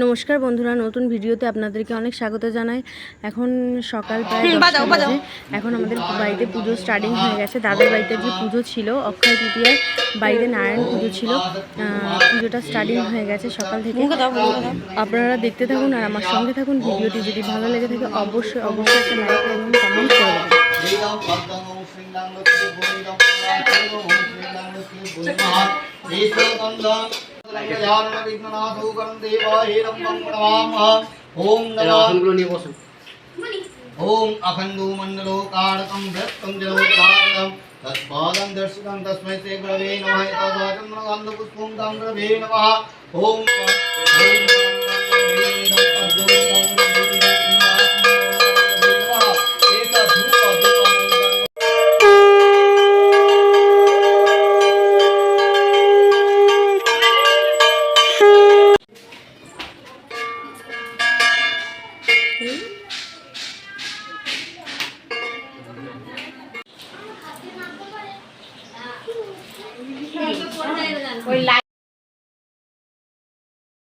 নমস্কার বন্ধুরা নতুন ভিডিওতে আপনাদেরকে অনেক স্বাগত জানাই এখন সকাল প্রায়। এখন আমাদের বাড়িতে পুজো স্টার্টিং হয়ে গেছে দাদার বাড়িতে যে পুজো ছিল অক্ষয় তৃতীয়ায় বাড়িতে নারায়ণ পুজো ছিল পুজোটা স্টার্টিং হয়ে গেছে সকাল থেকে আপনারা দেখতে থাকুন আর আমার সঙ্গে থাকুন ভিডিওটি যদি ভালো লেগে থাকে অবশ্যই অবশ্যই একটা লাইক এবং কমেন্ট করে দেবেন ఓం అఖండు మండలో కాడకం భ్రష్టం జలోత్పాదకం తత్పాదం దర్శకం తస్మై శ్రీ గురవే నమః. తాదాచంద్రగంధపుష్పం తం দেখি ওই